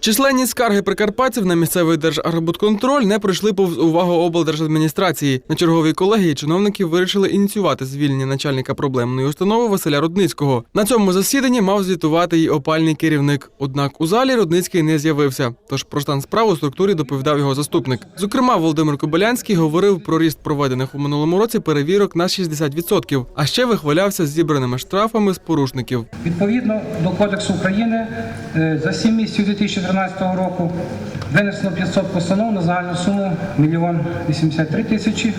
Численні скарги прикарпатців на місцевий держархбудконтроль не пройшли повз увагу облдержадміністрації. На черговій колегії чиновники вирішили ініціювати звільнення начальника проблемної установи Василя Рудницького. На цьому засіданні мав звітувати й опальний керівник. Однак у залі Рудницький не з'явився. Тож про стан справ у структурі доповідав його заступник. Зокрема, Володимир Кобилянський говорив про ріст проведених у минулому році перевірок на 60%, а ще вихвалявся зібраними штрафами з порушників. Відповідно до Кодексу України е, за 7 місяців 2013 року винесено 500 постанов на загальну суму 1 83 тисячі.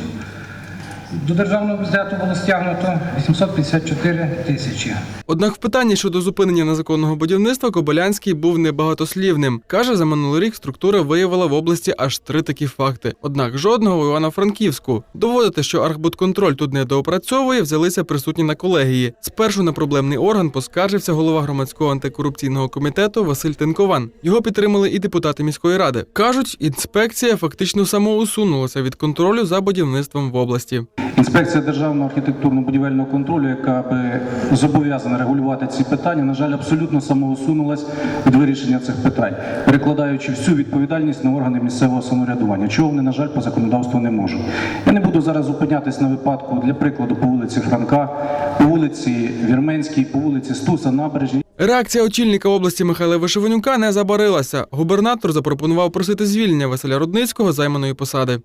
До державного бюджету було стягнуто 854 тисячі. Однак в питанні щодо зупинення незаконного будівництва Кобилянський був небагатослівним. Каже, за минулий рік структура виявила в області аж три такі факти. Однак жодного в Івано-Франківську. Доводити, що Архбудконтроль тут не доопрацьовує, взялися присутні на колегії. Спершу на проблемний орган поскаржився голова громадського антикорупційного комітету Василь Тенкован. Його підтримали і депутати міської ради. кажуть, інспекція фактично самоусунулася від контролю за будівництвом в області. Інспекція державного архітектурно-будівельного контролю, яка би зобов'язана регулювати ці питання, на жаль, абсолютно самоусунулась від вирішення цих питань, перекладаючи всю відповідальність на органи місцевого самоврядування, чого вони, на жаль, по законодавству не можуть. Я не буду зараз зупинятись на випадку для прикладу по вулиці Франка, по вулиці Вірменській, по вулиці Стуса, Набережній. Реакція очільника області Михайла Вишиванюка не забарилася. Губернатор запропонував просити звільнення Василя Рудницького займаної посади.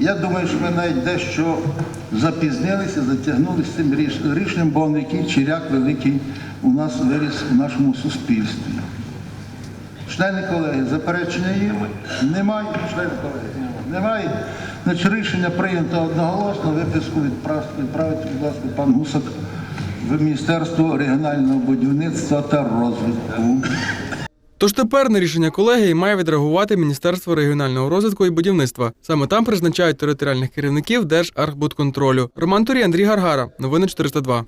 Я думаю, що ми навіть дещо запізнилися, затягнули з цим рішенням, бо он який чиряк великий у нас виріс у нашому суспільстві. Члени колеги, заперечення є? Немає. Члени колеги? Немає. Значить, рішення прийнято одноголосно. Виписку відправ- відправити, будь ласка, пан Гусак в Міністерство регіонального будівництва та розвитку. Тож тепер на рішення колегії має відреагувати Міністерство регіонального розвитку і будівництва. Саме там призначають територіальних керівників Держархбудконтролю. Роман Турі, Андрій Гаргара. Новини 402.